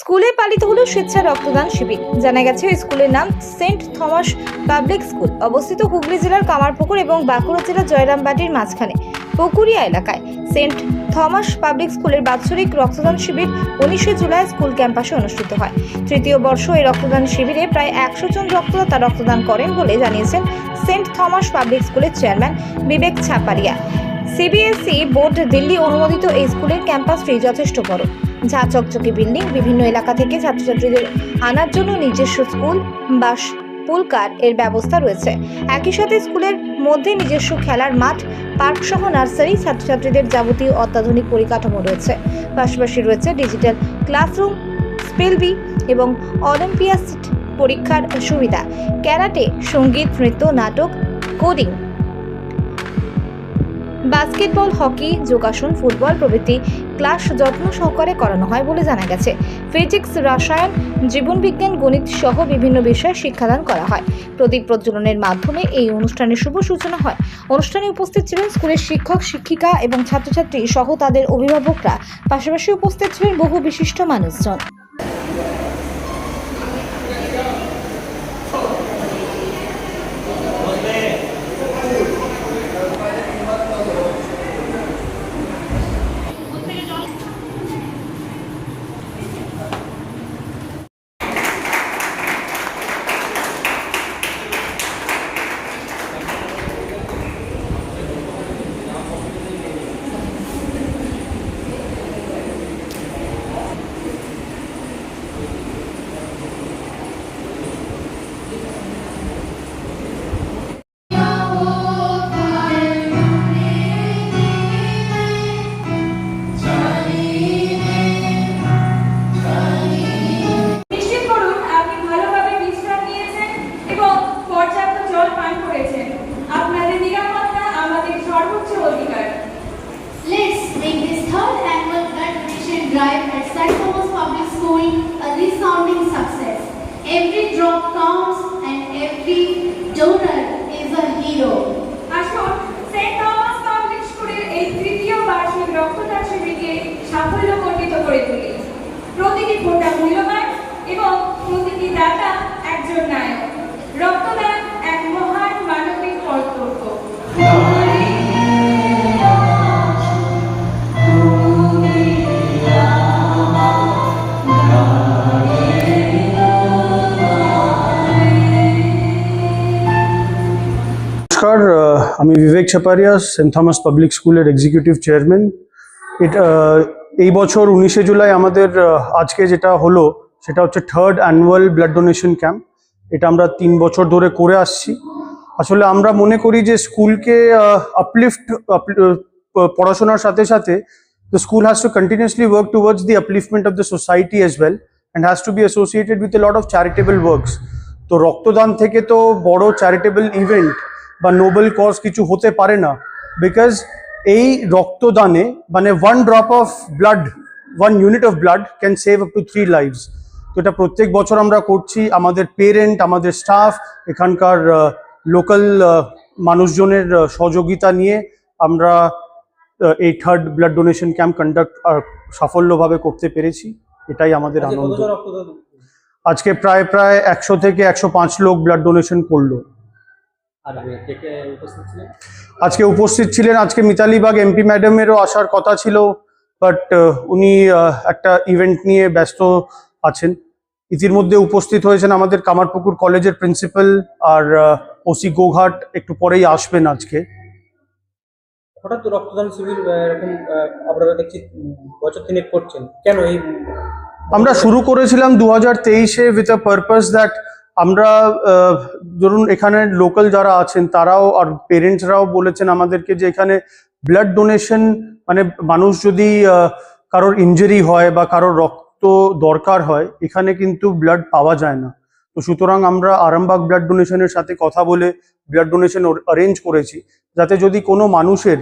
স্কুলে পালিত হলো স্বেচ্ছা রক্তদান শিবির। জানা গেছে স্কুলের নাম সেন্ট থমাস পাবলিক স্কুল। অবস্থিত হুগলি জেলার কামারপুকুর এবং বাঁকুড়া জেলার জয়রামবাটির মাঝখানে, পুকুরিয়া এলাকায়। সেন্ট থমাস পাবলিক স্কুলের বাৎসরিক রক্তদান শিবির উনিশে জুলাই স্কুল ক্যাম্পাসে অনুষ্ঠিত হয়। তৃতীয় বর্ষ এই রক্তদান শিবিরে প্রায় একশো জন রক্তদাতা রক্তদান করেন বলে জানিয়েছেন সেন্ট থমাস পাবলিক স্কুলের chairman Vivek Chhaparia. CBSE board Delhi অনুমোদিত এই স্কুলের ক্যাম্পাসটি যথেষ্ট বড়। ঝা চকচকে বিল্ডিং। বিভিন্ন এলাকা থেকে ছাত্রছাত্রীদের আনার জন্য নিজস্ব স্কুল, বাস, পুল, কার এর ব্যবস্থা রয়েছে। একই সাথে স্কুলের মধ্যে নিজস্ব খেলার মাঠ, পার্ক সহ নার্সারি, ছাত্রছাত্রীদের যাবতীয় অত্যাধুনিক পরিকাঠামো রয়েছে। পাশাপাশি রয়েছে ডিজিটাল ক্লাসরুম স্পেলবি এবং অলিম্পিয়াস পরীক্ষার সুবিধা। ক্যারাটে, সংগীত, নৃত্য, নাটক, কোডিং। বাস্কেটবল, হকি, যোগাসন, ফুটবল প্রভৃতি ক্লাস যত্ন সহকারে করানো হয় বলে জানা গেছে। ফিজিক্স, রসায়ন, জীবনবিজ্ঞান, গণিত সহ বিভিন্ন বিষয়ে শিক্ষাদান করা হয়। প্রদীপ প্রজ্বলনের মাধ্যমে এই অনুষ্ঠানের শুভ সূচনা হয়। অনুষ্ঠানে উপস্থিত ছিলেন স্কুলের শিক্ষক, শিক্ষিকা এবং ছাত্রছাত্রী সহ তাদের অভিভাবকরা। পাশাপাশি উপস্থিত ছিলেন বহু বিশিষ্ট মানুষজন। Drive at St. Thomas Public School a resounding success. Every drop counts and every donor is a hero. আসুন সেন্ট থমাস পাবলিক স্কুলের এই তৃতীয় বার্ষিক রক্তদান শিবিরকে সাফল্যমণ্ডিত করে তুলি প্রতিটি ফোঁটা আমি Vivek Chhaparia saint Thomas public স্কুলের এক্সিকিউটিভ চেয়ারম্যান এটা এই বছর উনিশে জুলাই আমাদের আজকে যেটা হলো, সেটা হচ্ছে third annual blood donation camp এটা আমরা তিন বছর ধরে করে আসছি। আসলে আমরা মনে করি যে স্কুলকে আপলিফট পড়াশোনার সাথে সাথে the school has to continuously work towards the upliftment of the society as well and has to be associated with a lot of charitable works. তো রক্তদান থেকে তো বড় চ্যারিটেবল ইভেন্ট বা নোবেল কজ কিছু হতে পারে না। বিকজ এই রক্তদানে মানে one drop of blood one unit of blood can save up to three lives তো এটা প্রত্যেক বছর আমরা করছি আমাদের পেরেন্ট আমাদের স্টাফ এখানকার লোকাল মানুষজনের সহযোগিতা নিয়ে আমরা এই third blood donation camp conduct সাফল্যভাবে করতে পেরেছি। এটাই আমাদের আনন্দ। আজকে প্রায় প্রায় একশো থেকে একশো পাঁচ লোক ব্লাড ডোনেশন করল আর কে কে উপস্থিত ছিলেন আজকে উপস্থিত ছিলেন আজকে মিতালি বাগ এমপি ম্যাডামেরও আসার কথা ছিল বাট উনি একটা ইভেন্ট নিয়ে ব্যস্ত আছেন। ইতিমধ্যে উপস্থিত হয়েছেন আমাদের কামারপুকুর কলেজের প্রিন্সিপাল আর ওসি গোঘাট একটু পরেই আসবেন আজকে। হঠাৎ রক্তদান শিবির এরকম আপনারা দেখছি বছর তিনেক করছেন। কেন এই আমরা শুরু করেছিলাম দু হাজার তেইশে উইথ আ পারপাস দ্যাট আমরা ধরুন এখানে লোকাল যারা আছেন, তারাও আর পেরেন্টসরাও বলেছেন আমাদেরকে যে এখানে ব্লাড ডোনেশন মানে মানুষ যদি কারোর ইঞ্জুরি হয় বা কারোর রক্ত দরকার হয়, এখানে কিন্তু ব্লাড পাওয়া যায় না। তো সুতরাং আমরা আরামবাগ ব্লাড ডোনেশনের সাথে কথা বলে ব্লাড ডোনেশন অরেঞ্জ করেছি। যাতে যদি কোনো মানুষের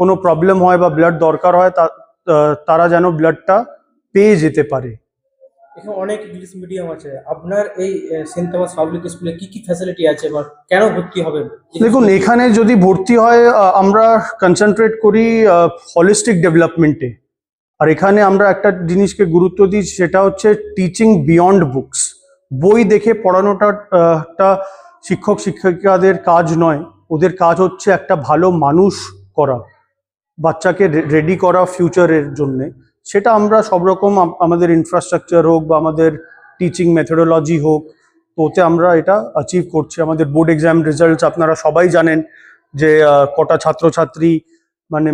কোনো প্রবলেম হয় বা ব্লাড দরকার হয় তারা যেন ব্লাডটা পেয়ে যেতে পারে। এখানে অনেক ইংলিশ মিডিয়াম আছে। আপনার এই সেন্ট থমাস পাবলিক স্কুলে কি কি ফ্যাসিলিটি আছে বা কেন ভর্তি হবে দেখুন এখানে যদি ভর্তি হয় আমরা কনসেন্ট্রেট করি হলিস্টিক ডেভেলপমেন্টে আর এখানে আমরা একটা জিনিসকে গুরুত্ব দিই সেটা হচ্ছে টিচিং বিয়ন্ড বুকস বই দেখে পড়ানোটা আহ, টা শিক্ষক শিক্ষিকাদের কাজ নয়। ওদের কাজ হচ্ছে একটা ভালো মানুষ করা বাচ্চাকে রেডি করা ফিউচারের জন্যে। সেটা আমরা সব রকম আমাদের ইনফ্রাস্ট্রাকচার হোক বা আমাদের টিচিং মেথোডোলজি হোক তো ওতে আমরা এটা অ্যাচিভ করছি। আমাদের বোর্ড এক্সাম রেজাল্টস আপনারা সবাই জানেন যে কটা ছাত্রছাত্রী মানে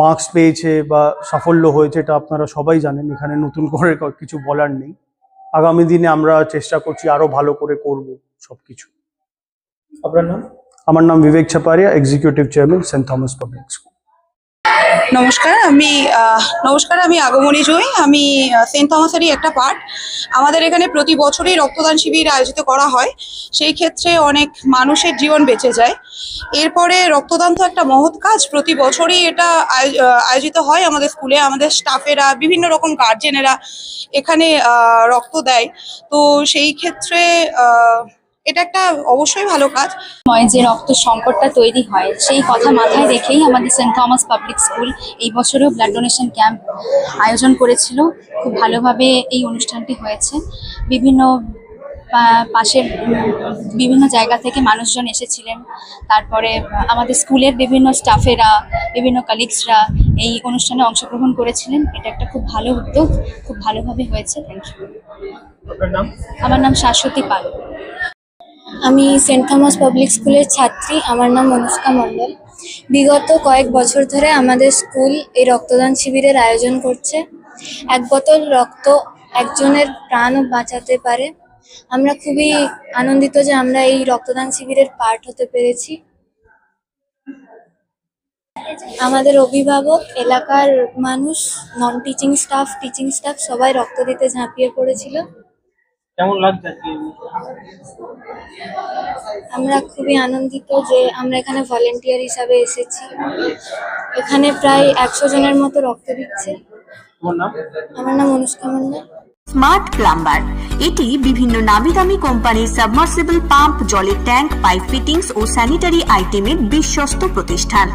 মার্কস পেয়েছে বা সাফল্য হয়েছে এটা আপনারা সবাই জানেন। এখানে নতুন করে কিছু বলার নেই। আগামী দিনে আমরা চেষ্টা করছি আরও ভালো করে করব সবকিছু। আপনার নাম? আমার নাম Vivek Chhaparia executive chairman saint Thomas public school নমস্কার, আমি নমস্কার, আমি আগমনী জয় আমি সেন্ট থমাসেরই একটা পার্ট আমাদের এখানে প্রতি বছরই রক্তদান শিবির আয়োজিত করা হয়। সেই ক্ষেত্রে অনেক মানুষের জীবন বেঁচে যায়। এরপরে রক্তদান তো একটা মহৎ কাজ। প্রতি বছরই এটা আয়- আয়োজিত হয় আমাদের স্কুলে। আমাদের স্টাফেরা, বিভিন্ন রকম গার্জেনেরা এখানে রক্ত দেয়। তো সেই ক্ষেত্রে এটা একটা অবশ্যই ভালো কাজ। হয় যে রক্ত সংকটটা তৈরি হয় সেই কথা মাথায় রেখেই আমাদের সেন্ট থমাস পাবলিক স্কুল এই বছরেও ব্লাড ডোনেশন ক্যাম্প আয়োজন করেছিল। খুব ভালোভাবে এই অনুষ্ঠানটি হয়েছে। বিভিন্ন পাশের বিভিন্ন জায়গা থেকে মানুষজন এসেছিলেন। তারপরে আমাদের স্কুলের বিভিন্ন স্টাফেরা বিভিন্ন কালিগসরা এই অনুষ্ঠানে অংশগ্রহণ করেছিলেন। এটা একটা খুব ভালো উদ্যোগ খুব ভালোভাবে হয়েছে। থ্যাংক ইউ আমার নাম শাশ্বতী পাল। আমি সেন্ট থমাস পাবলিক স্কুলের ছাত্রী, আমার নাম অনুষ্কা মণ্ডল। বিগত কয়েক বছর ধরে আমাদের স্কুল এই রক্তদান শিবিরের আয়োজন করছে। এক বোতল রক্ত একজনের প্রাণও বাঁচাতে পারে। আমরা খুবই আনন্দিত যে আমরা এই রক্তদান শিবিরের পার্ট হতে পেরেছি। আমাদের অভিভাবক, এলাকার মানুষ non teaching staff teaching staff সবাই রক্ত দিতে ঝাঁপিয়ে পড়েছিল। কেমন লাগছে আজকে? আমরা খুবই আনন্দিত যে আমরা এখানে ভলেন্টিয়ার হিসাবে এসেছি। এখানে প্রায় একশো জনের মতো রক্ত দিচ্ছে। আমার নাম অনুষ্কা মন্ডল স্মার্ট প্লাম্বার এটি বিভিন্ন নামি দামি কোম্পানির সাবমার্সিবল পাম্প জলের ট্যাঙ্ক পাইপ ফিটিংস ও স্যানিটারি আইটেমের বিশ্বস্ত প্রতিষ্ঠান।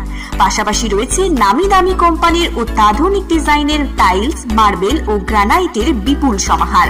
পাশাপাশি রয়েছে নামি দামি কোম্পানির অত্যাধুনিক ডিজাইনের টাইলস মার্বেল ও গ্রানাইটের বিপুল সমাহার।